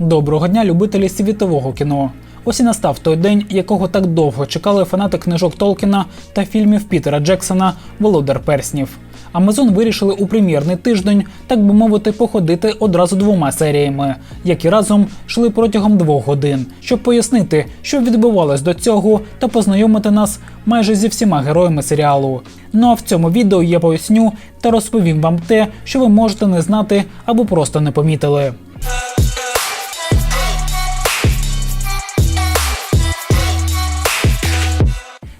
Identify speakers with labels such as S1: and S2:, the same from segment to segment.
S1: Доброго дня, любителі світового кіно. Ось і настав той день, якого так довго чекали фанати книжок Толкіна та фільмів Пітера Джексона Володар Перснів. Амазон вирішили у прем'єрний тиждень, так би мовити, походити одразу двома серіями, які разом йшли протягом двох годин, щоб пояснити, що відбувалось до цього, та познайомити нас майже зі всіма героями серіалу. Ну а в цьому відео я поясню та розповім вам те, що ви можете не знати або просто не помітили.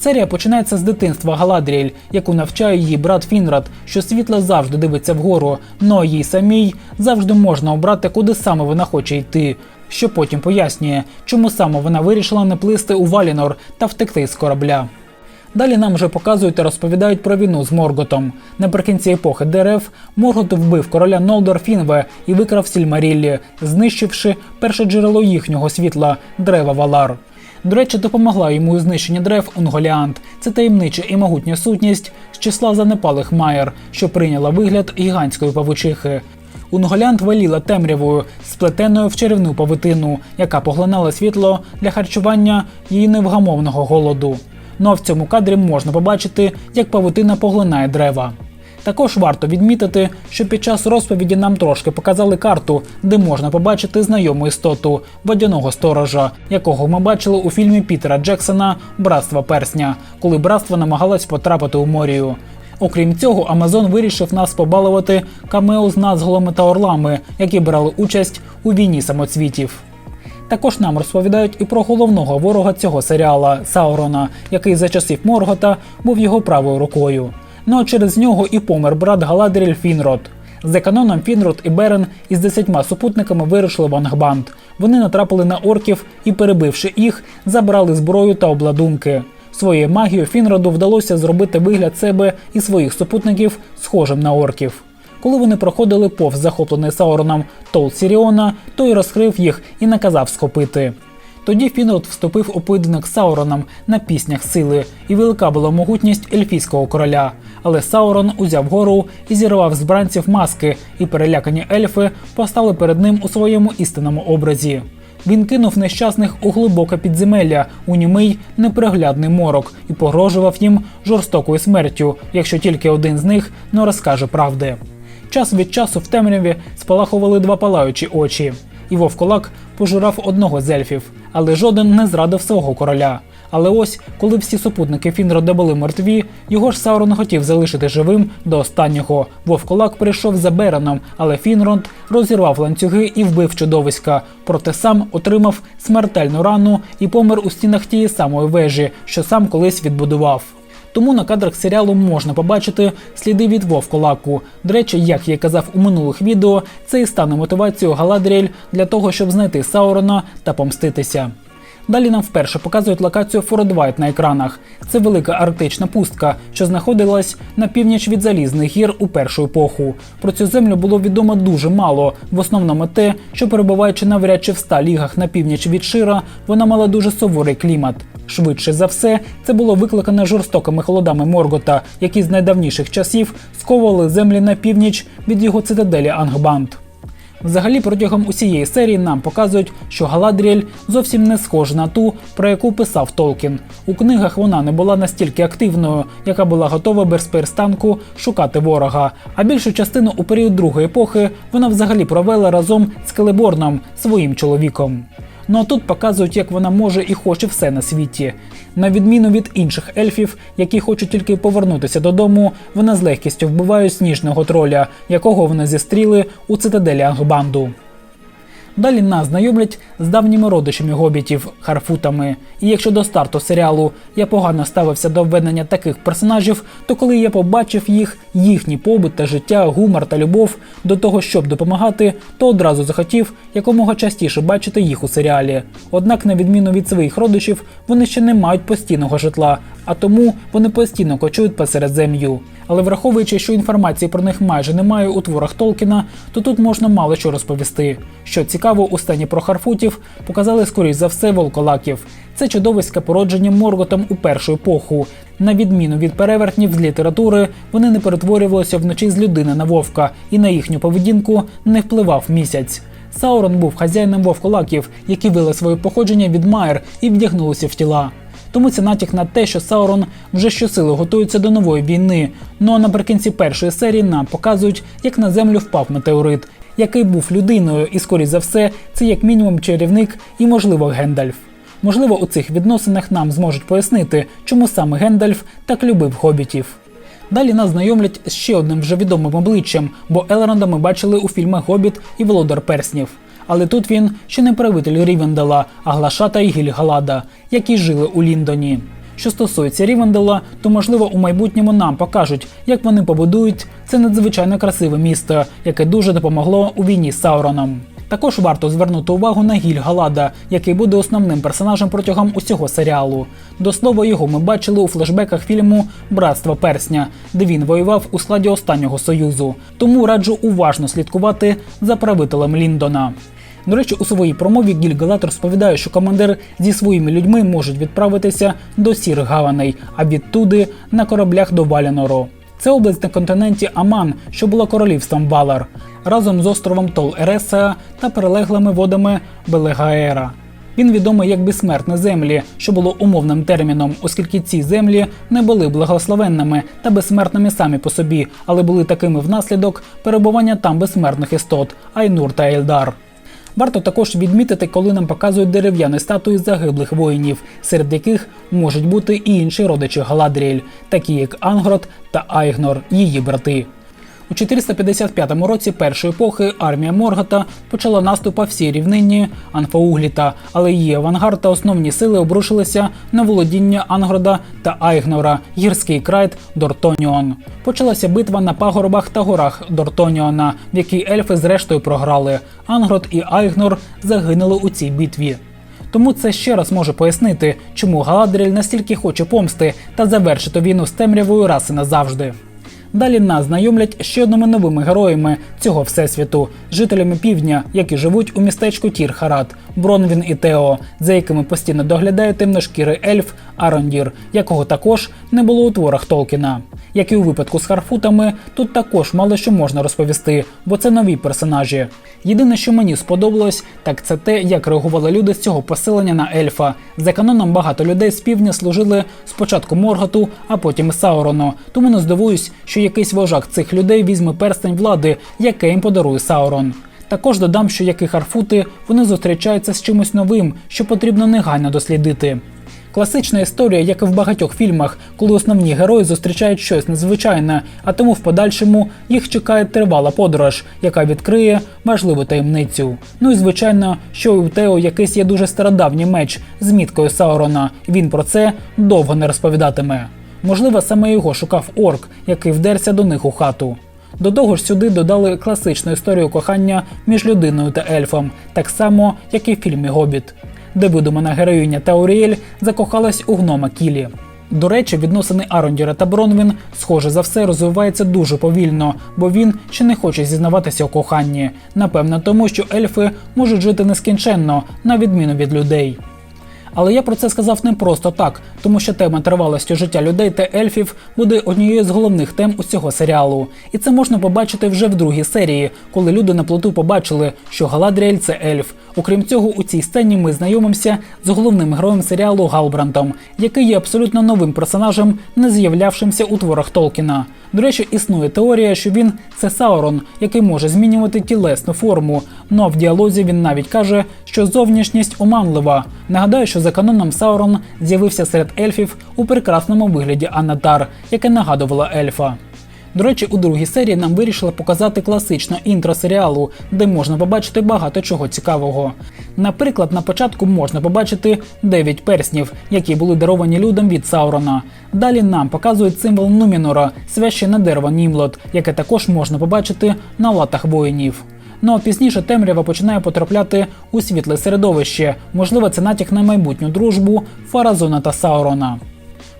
S1: Серія починається з дитинства Галадріель, яку навчає її брат Фінрад, що світло завжди дивиться вгору, но їй самій завжди можна обрати, куди саме вона хоче йти. Що потім пояснює, чому саме вона вирішила не плисти у Валінор та втекти з корабля. Далі нам вже показують та розповідають про війну з Морготом. Наприкінці епохи дерев Моргот вбив короля Нолдор Фінве і викрав Сільмаріллі, знищивши перше джерело їхнього світла дерева Валар. До речі, допомогла йому у знищенні дерев Унголіант. Це таємнича і могутня сутність з числа занепалих майер, що прийняла вигляд гігантської павучихи. Унголянт валіла темрявою, сплетеною в чарівну павутину, яка поглинала світло для харчування її невгамовного голоду. Ну а в цьому кадрі можна побачити, як павутина поглинає дерева. Також варто відмітити, що під час розповіді нам трошки показали карту, де можна побачити знайому істоту водяного сторожа, якого ми бачили у фільмі Пітера Джексона Братство персня, коли братство намагалось потрапити у морію. Окрім цього, Амазон вирішив нас побалувати камео з назголами та орлами, які брали участь у війні самоцвітів. Також нам розповідають і про головного ворога цього серіала Саурона, який за часів Моргота був його правою рукою. Ну а через нього і помер брат Галадріль Фінрод. За каноном Фінрод і Берен із десятьма супутниками вирушили в Ангбанд. Вони натрапили на орків і, перебивши їх, забрали зброю та обладунки. Своєю магією Фінроду вдалося зробити вигляд себе і своїх супутників схожим на орків. Коли вони проходили повз захоплений Сауроном Тол Сіріона, той розкрив їх і наказав схопити. Тоді Фінрод вступив у поєдинок з Сауроном на піснях сили, і велика була могутність ельфійського короля. Але Саурон узяв гору і зірвав з бранців маски, і перелякані ельфи постали перед ним у своєму істинному образі. Він кинув нещасних у глибоке підземелля, у німий неприглядний морок і погрожував їм жорстокою смертю, якщо тільки один з них не розкаже правди. Час від часу в темряві спалахували два палаючі очі, і вовколак пожирав одного з ельфів, але жоден не зрадив свого короля. Але ось, коли всі супутники Фінрода були мертві, його ж Саурон хотів залишити живим до останнього. Вовколак прийшов за Береном, але Фінронд розірвав ланцюги і вбив чудовиська. Проте сам отримав смертельну рану і помер у стінах тієї самої вежі, що сам колись відбудував. Тому на кадрах серіалу можна побачити сліди від Вовколаку. До речі, як я казав у минулих відео, це і стане мотивацією Галадріель для того, щоб знайти Саурона та помститися. Далі нам вперше показують локацію Фородвайт на екранах. Це велика арктична пустка, що знаходилась на північ від залізних гір у першу епоху. Про цю землю було відомо дуже мало. В основному те, що перебуваючи навряд чи в ста лігах на північ від Шира, вона мала дуже суворий клімат. Швидше за все, це було викликане жорстокими холодами Моргота, які з найдавніших часів сковували землі на північ від його цитаделі Ангбанд. Взагалі, протягом усієї серії нам показують, що Галадріель зовсім не схожа на ту, про яку писав Толкін. У книгах вона не була настільки активною, яка була готова без перестанку шукати ворога. А більшу частину у період другої епохи вона взагалі провела разом з Келеборном, своїм чоловіком. Ну а тут показують, як вона може і хоче все на світі. На відміну від інших ельфів, які хочуть тільки повернутися додому, вона з легкістю вбиває сніжного троля, якого вони зістріли у цитаделі Ангбанду. Далі нас знайомлять з давніми родичами гобітів харфутами. І якщо до старту серіалу я погано ставився до введення таких персонажів, то коли я побачив їх, їхній побут та життя, гумор та любов до того, щоб допомагати, то одразу захотів якомога частіше бачити їх у серіалі. Однак, на відміну від своїх родичів, вони ще не мають постійного житла, а тому вони постійно кочують посеред землю. Але враховуючи, що інформації про них майже немає у творах Толкіна, то тут можна мало що розповісти. Що цікаво, у стані про Харфутів показали скоріш за все волколаків. Це чудовиська породжені Морготом у першу епоху. На відміну від перевертнів з літератури, вони не перетворювалися вночі з людини на вовка, і на їхню поведінку не впливав місяць. Саурон був хазяїном вовколаків, які вели своє походження від Майер і вдягнулися в тіла. Тому це натяк на те, що Саурон вже щосили готується до нової війни. Ну а наприкінці першої серії нам показують, як на землю впав метеорит, який був людиною, і скоріш за все, це як мінімум чарівник і, можливо, Гендальф. Можливо, у цих відносинах нам зможуть пояснити, чому саме Гендальф так любив хобітів. Далі нас знайомлять з ще одним вже відомим обличчям, бо Елронда ми бачили у фільмах Гобіт і Володар Перснів. Але тут він ще не правитель Рівендела, а Глашата і Гільгалада, які жили у Ліндоні. Що стосується Рівендела, то можливо у майбутньому нам покажуть, як вони побудують це надзвичайно красиве місто, яке дуже допомогло у війні з Сауроном. Також варто звернути увагу на Гіль Галада, який буде основним персонажем протягом усього серіалу. До слова, його ми бачили у флешбеках фільму Братство Персня, де він воював у складі останнього союзу. Тому раджу уважно слідкувати за правителем Ліндона. До речі, у своїй промові Гіль Галат розповідає, що командир зі своїми людьми можуть відправитися до Сірих Гаваней, а відтуди на кораблях до Валінору. Це область на континенті Аман, що була королівством Валар, разом з островом Тол Ересеа та перелеглими водами Белегаера. Він відомий як безсмертні землі, що було умовним терміном, оскільки ці землі не були благословенними та безсмертними самі по собі, але були такими внаслідок перебування там безсмертних істот Айнур та Ельдар. Варто також відмітити, коли нам показують дерев'яні статуї загиблих воїнів, серед яких можуть бути і інші родичі Галадріель, такі як Ангрот та Айгнор, її брати. У 455 році першої епохи армія Моргота почала наступ по всій рівнині Анфаугліта, але її авангард та основні сили обрушилися на володіння Ангрода та Айгнора, гірський крайт Дортоніон. Почалася битва на пагорбах та горах Дортоніона, в якій ельфи зрештою програли. Ангрод і Айгнор загинули у цій битві. Тому це ще раз може пояснити, чому Галадріль настільки хоче помсти та завершити війну з темрявою раси назавжди. Далі нас знайомлять ще одними новими героями цього всесвіту, жителями півдня, які живуть у містечку Тір-Харат, Бронвін і Тео, за якими постійно доглядає темношкірий ельф Арондір, якого також не було у творах Толкіна. Як і у випадку з Харфутами, тут також мало що можна розповісти, бо це нові персонажі. Єдине, що мені сподобалось, так це те, як реагували люди з цього поселення на ельфа. За каноном багато людей з півдня служили спочатку Морготу, а потім Саурону. Тому не здивуюсь, що якийсь вожак цих людей візьме перстень влади, яке їм подарує Саурон. Також додам, що як і Харфути, вони зустрічаються з чимось новим, що потрібно негайно дослідити. Класична історія, як і в багатьох фільмах, коли основні герої зустрічають щось незвичайне, а тому в подальшому їх чекає тривала подорож, яка відкриє важливу таємницю. Ну і звичайно, що у Тео якийсь є дуже стародавній меч з міткою Саурона. Він про це довго не розповідатиме. Можливо, саме його шукав орк, який вдерся до них у хату. До того ж, сюди додали класичну історію кохання між людиною та ельфом, так само, як і в фільмі Гобіт, де видумана героїня Тауріель закохалась у гнома Кілі. До речі, відносини Арондіра та Бронвін, схоже за все, розвиваються дуже повільно, бо він ще не хоче зізнаватися у коханні. Напевно, тому що ельфи можуть жити нескінченно, на відміну від людей. Але я про це сказав не просто так, тому що тема тривалості життя людей та ельфів буде однією з головних тем усього серіалу. І це можна побачити вже в другій серії, коли люди на плоту побачили, що Галадріель це ельф. Окрім цього, у цій сцені ми знайомимося з головним героєм серіалу Галбрантом, який є абсолютно новим персонажем, не з'являвшимся у творах Толкіна. До речі, існує теорія, що він це Саурон, який може змінювати тілесну форму. Ну а в діалозі він навіть каже, що зовнішність оманлива. Нагадаю, що за каноном Саурон з'явився серед ельфів у прекрасному вигляді Анатар, яке нагадувала ельфа. До речі, у другій серії нам вирішили показати класичне інтро серіалу, де можна побачити багато чого цікавого. Наприклад, на початку можна побачити 9 перснів, які були даровані людям від Саурона. Далі нам показують символ Нумінора, священне дерево Німлот, яке також можна побачити на латах воїнів. Ну а пізніше темрява починає потрапляти у світле середовище. Можливо, це натяк на майбутню дружбу Фаразона та Саурона.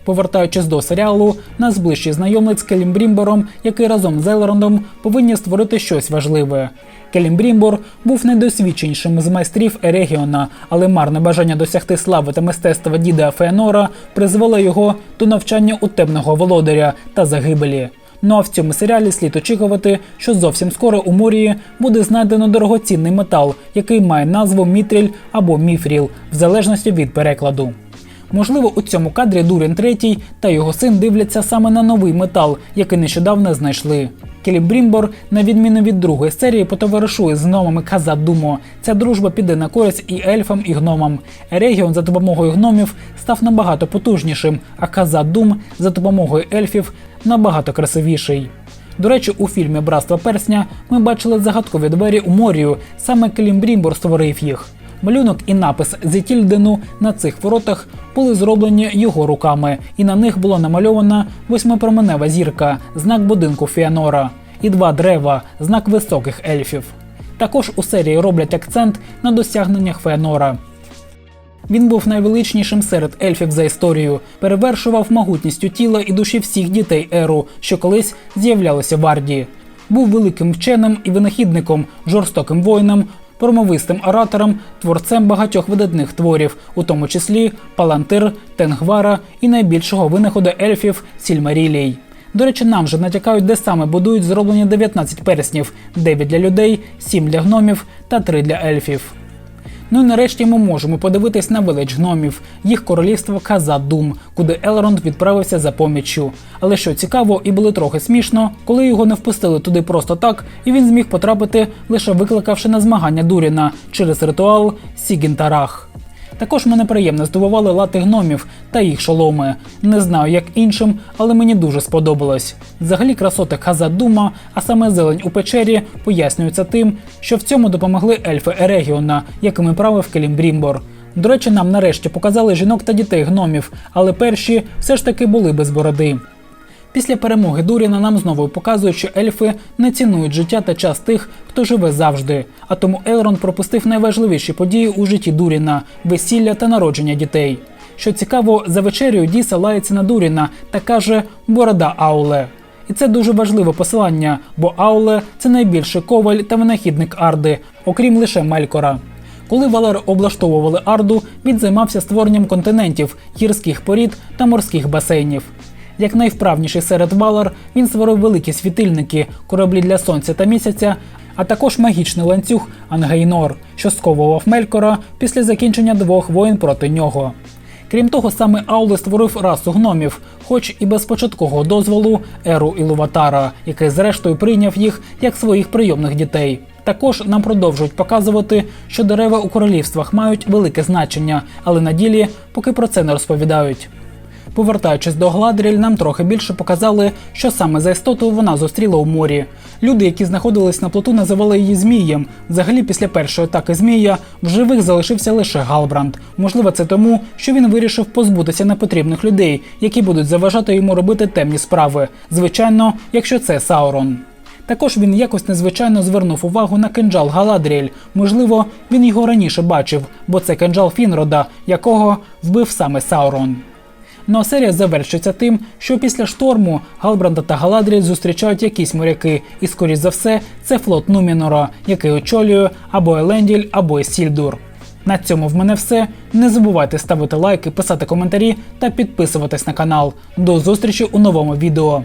S1: Повертаючись до серіалу, нас ближче знайомить з Келімбрімбором, який разом з Елрондом повинні створити щось важливе. Келімбрімбор був найдосвідченішим з майстрів Ерегіона, але марне бажання досягти слави та мистецтва діда Феонора призвело його до навчання у темного володаря та загибелі. Ну а в цьому серіалі слід очікувати, що зовсім скоро у Морії буде знайдено дорогоцінний метал, який має назву Мітріль або Міфріл, в залежності від перекладу. Можливо, у цьому кадрі Дурін III та його син дивляться саме на новий метал, який нещодавно знайшли. Келібрімбор, на відміну від другої серії, потоваришує з гномами Казат Думо. Ця дружба піде на користь і ельфам, і гномам. Ерегіон за допомогою гномів став набагато потужнішим, а Казат Дум за допомогою ельфів набагато красивіший. До речі, у фільмі Братство персня ми бачили загадкові двері у морію. Саме Келімбрімбор створив їх. Малюнок і напис Зетільдену на цих воротах були зроблені його руками, і на них було намальована восьмипроменева зірка, знак будинку Фіанора, і два дерева, знак високих ельфів. Також у серії роблять акцент на досягненнях Феанора. Він був найвеличнішим серед ельфів за історію, перевершував могутністю тіла і душі всіх дітей Еру, що колись з'являлися в Ардії. Був великим вченим і винахідником, жорстоким воїном, промовистим оратором, творцем багатьох видатних творів, у тому числі Палантир, Тенгвара і найбільшого винаходу ельфів Сільмарілій. До речі, нам же натякають, де саме будують зроблені 19 перснів: 9 для людей, 7 для гномів та 3 для ельфів. Ну і нарешті ми можемо подивитись на велич гномів, їх королівство Каза-Дум, куди Елронд відправився за поміччю. Але що цікаво, і було трохи смішно, коли його не впустили туди просто так, і він зміг потрапити, лише викликавши на змагання Дуріна через ритуал Сігінтарах. Також мене приємно здивували лати гномів та їх шоломи. Не знаю, як іншим, але мені дуже сподобалось. Взагалі красоти Хазадума, а саме зелень у печері, пояснюються тим, що в цьому допомогли ельфи Ерегіона, якими правив Келімбрімбор. До речі, нам нарешті показали жінок та дітей гномів, але перші все ж таки були без бороди. Після перемоги Дуріна нам знову показують, що ельфи не цінують життя та час тих, хто живе завжди. А тому Елрон пропустив найважливіші події у житті Дуріна весілля та народження дітей. Що цікаво, за вечерею Діса лається на Дуріна та каже Борода Ауле. І це дуже важливе посилання, бо Ауле це найбільший коваль та винахідник Арди, окрім лише Мелькора. Коли Валер облаштовували Арду, він займався створенням континентів, гірських порід та морських басейнів. Як найвправніший серед Валар, він створив великі світильники, кораблі для сонця та місяця, а також магічний ланцюг Ангейнор, що сковував Мелькора після закінчення двох воїн проти нього. Крім того, саме Ауле створив расу гномів, хоч і без початкового дозволу Еру Ілуватара, який зрештою прийняв їх як своїх прийомних дітей. Також нам продовжують показувати, що дерева у королівствах мають велике значення, але на ділі поки про це не розповідають. Повертаючись до Гладріль, нам трохи більше показали, що саме за істоту вона зустріла у морі. Люди, які знаходились на плоту, називали її Змієм. Взагалі, після першої атаки Змія в живих залишився лише Галбранд. Можливо, це тому, що він вирішив позбутися непотрібних людей, які будуть заважати йому робити темні справи. Звичайно, якщо це Саурон. Також він якось незвичайно звернув увагу на кинджал Галадріель. Можливо, він його раніше бачив, бо це кинджал Фінрода, якого вбив саме Саурон. Ну а серія завершиться тим, що після шторму Галбранда та Галадріель зустрічають якісь моряки, і, скоріш за все, це флот Нумінора, який очолює або Еленділь, або Сільдур. На цьому в мене все. Не забувайте ставити лайки, писати коментарі та підписуватись на канал. До зустрічі у новому відео.